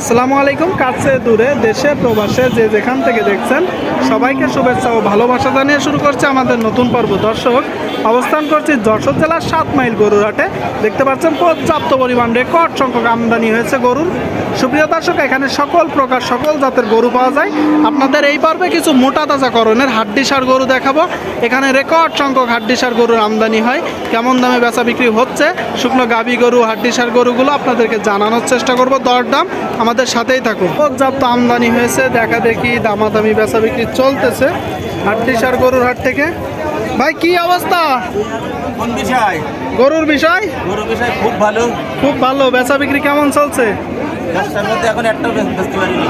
আসসালামু আলাইকুম, কাছে দূরে, দেশে, প্রবাসে, যে যেখান থেকে দেখছেন, সবাইকে শুভেচ্ছা ও ভালোবাসা জানিয়ে শুরু করছে আমাদের নতুন পর্ব। দর্শক, অবস্থান করছি যশোর জেলার সাত মাইল গরুরহাটে। দেখতে পাচ্ছেন পর্যাপ্ত পরিমাণ রেকর্ড সংখ্যক আমদানি হয়েছে গরুর। সুপ্রিয় দর্শক এখানে সকল প্রকার সকল জাতের গরু পাওয়া যায়। আপনাদের এই পর্বে কিছু মোটা তাজাকরণের হাড্ডিসার গরু দেখাবো। এখানে রেকর্ড সংখ্যক হাড্ডিসার গরুর আমদানি হয়। কেমন দামে বেচা বিক্রি হচ্ছে শুকনো গাবি গরু হাড্ডিসার গরুগুলো আপনাদেরকে জানানোর চেষ্টা করব। দরদাম আমাদের সাথেই থাকুন। পর্যাপ্ত আমদানি হয়েছে দেখা দেখি দামাদামি বেচা বিক্রি চলতেছে হাড্ডিসার গরুর হাট থেকে। ভাই কি অবস্থা? কোন বিষয়? গরুর বিষয় খুব ভালো। খুব ভালো। বেচা বিক্রি কেমন চলছে? ব্যবসার মধ্যে এখন একটাও বেচতে পারিনি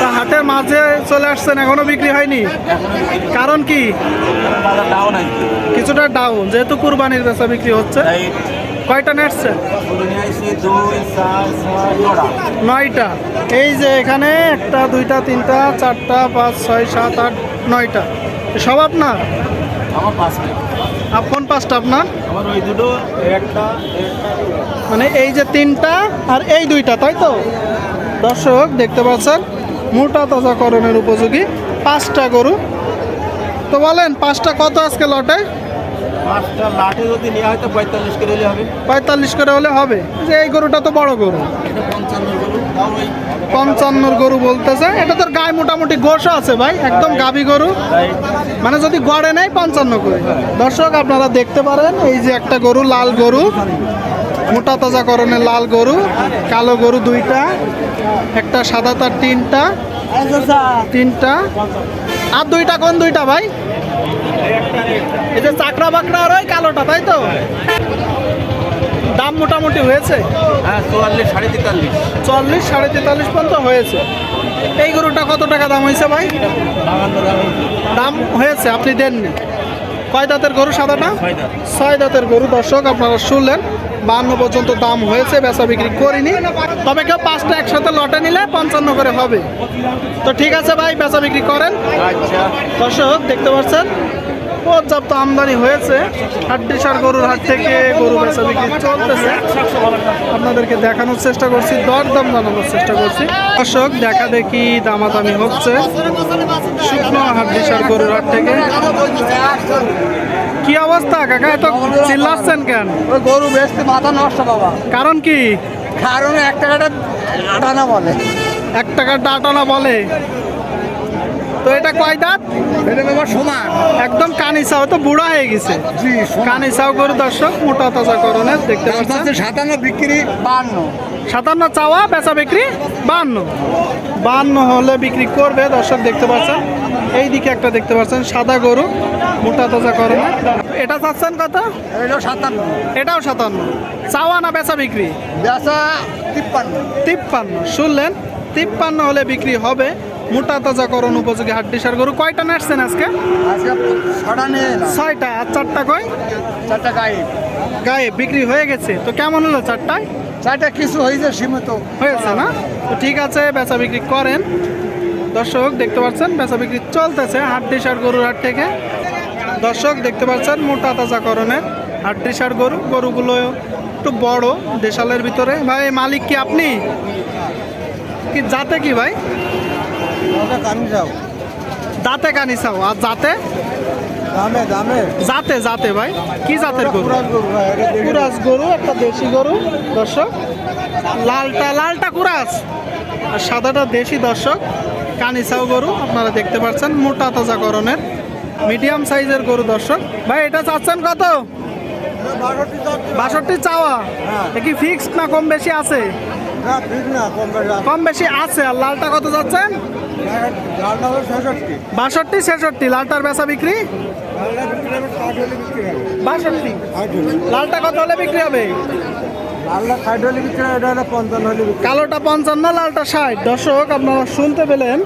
তা হাটের মাঝে চলে আসছেন এখনও বিক্রি হয়নি? কারণ কি? বাজার ডাউন আছে। কিছুটা ডাউন যেহেতু কুরবানির বেচা বিক্রি হচ্ছে। কয়টা নেটছে নয়টা। এই যে এখানে একটা দুইটা তিনটা চারটা পাঁচ ছয় সাত আট নয়টা। সব আপনার? আমার পাঁচটা। আপন পাঁচটা আপনার? মানে এই যে তিনটা আর এই দুইটা, তাই তো? দর্শক, দেখতে পাচ্ছেন, মোটা তাজাকরণের উপযোগী পাঁচটা গরু। তো বলেন, পাঁচটা কত আজকে লটে? পঁয়তাল্লিশ করে হলে হবে। যে এই গরুটা তো বড় গরু। পঞ্চান্নর গরু বলতেছে। এটা তোর গায়ে মোটামুটি গোশও আছে ভাই, একদম গাবি গরু। মানে যদি গড়ে নেয়, পঞ্চান্ন করে। দর্শক, আপনারা দেখতে পারেন, এই যে একটা গরু, লাল গরু। মোটা তাজা করণের লাল গরু, কালো গরু দুইটা, একটা সাদা তার তিনটা তিনটা। আর দুইটা কোন দুইটা ভাই? এই যে চাকরা বাকরা আর ওই কালোটা তাই তো? দাম মোটামুটি হয়েছে? হ্যাঁ চুয়াল্লিশ সাড়ে তেতাল্লিশ। চল্লিশ সাড়ে তেতাল্লিশ পর্যন্ত হয়েছে। এই গরুটা কত টাকা দাম হয়েছে ভাই? দাম হয়েছে আপনি দেননি। কয় দাঁতের গরু সাদাটা? ছয় দাঁতের গরু দর্শক আপনারা শুনলেন। বান্ন পর্যন্ত দাম হয়েছে বেচা বিক্রি করিনি। তবে কেউ পাঁচটা একসাথে লটে নিলে পঞ্চান্ন করে হবে। তো ঠিক আছে ভাই বেচা বিক্রি করেন। আচ্ছা। দর্শক দেখতে পাচ্ছেন? পর্যাপ্ত আমদানি হয়েছে। হাড্ডিসার গরুর হাট থেকে গরু বেচা বিক্রি চলতেছে। আপনাদেরকে দেখানোর চেষ্টা করছি দরদাম জানানোর চেষ্টা করছি। দর্শক দেখা দেখি দামাদামি হচ্ছে। শুকনো হাড্ডিসার গরুর হাট থেকে। কি অবস্থা কাকা? এত চিল্লাচ্ছেন কেন? ওই গরু বেচতে মাথা নষ্ট বাবা। কারণ কি? কারণ এক টাকাটা আটানা বলে। এক টাকার ডাটানা বলে? এটা কয় দাঁত? এটা বাবা সমান একদম কানিসাও তো বুড়া হয়ে গেছে। জি কানিসাও গরু দর্শক মোটা তাজা করণের দেখতে পাচ্ছেন। সাতান্ন বিক্রি বান্ন। সাতান্ন চাওয়া বেচা বিক্রি বান্ন। বান্ন হলে বিক্রি করবে দর্শক দেখতে পাচ্ছেন। এই দিকে একটা দেখতে পাচ্ছেন সাদা গরু মোটা তাজা করণে এটা চাচ্ছেন কত? এটা সাতান্ন। এটাও সাতান্ন। চাওয়া না বেচা বিক্রি? বেচা তিপ্পান্ন। তিপ্পান্ন। শুনলেন তিপ্পান্ন হলে বিক্রি হবে মোটা তাজা করণ উপযোগী হাড্ডিসার গরু। কয়টা নাচছেন আজকে? ছয়টা। আর চারটা কয় চারটা গায়ে গায়ে বিক্রি হয়ে গেছে। তো কেমন হলো চারটায়? চারটা কিছু হয়েছে সীমিত। হয়েছে না? তো ঠিক আছে বেচা বিক্রি করেন। দর্শক দেখতে পাচ্ছেন বেচা বিক্রি চলতেছে হাড্ডিসার গরুর হাট থেকে। দর্শক দেখতে পাচ্ছেন মোটা তাজা করণের হাড্ডিসার গরু। গরুগুলো একটু বড় দেশালের ভিতরে। ভাই মালিক কি আপনি? কি জাতে কি ভাই? দাঁতে কানিসাও আর জাতে? দামে দামে। জাতে জাতে ভাই। কি জাতের গরু? কুরাস গরু একটা দেশি গরু দর্শক। লালটা লালটা কুরাস আর সাদাটা দেশি দর্শক। কানিসাও গরু আপনারা দেখতে পাচ্ছেন মোটা তাজা করণের মিডিয়াম সাইজের গরু দর্শক। ভাই এটা চাচ্ছেন কত? বাষট্টি চাওয়া? হ্যাঁ। কি ফিক্সড না কম বেশি আছে? না, কম বেশি আছে। আর লালটা কত যাচ্ছেন। বাষট্টি, ছেষট্টি। লালটার বেচা বিক্রি? লালটা কত হলে বিক্রি হবে। কালোটা পঞ্চান্ন, লালটা ষাট। দর্শক, আপনারা শুনতে পেলেন?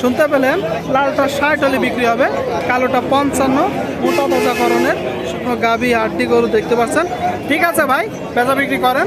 শুনতে পেলেন? লালটা ষাট হলে বিক্রি হবে, কালোটা পঞ্চান্ন। মোটা তাজা করণের শুকনো গাভি আটটি গরু দেখতে পাচ্ছেন। ঠিক আছে ভাই, বেচা বিক্রি করেন।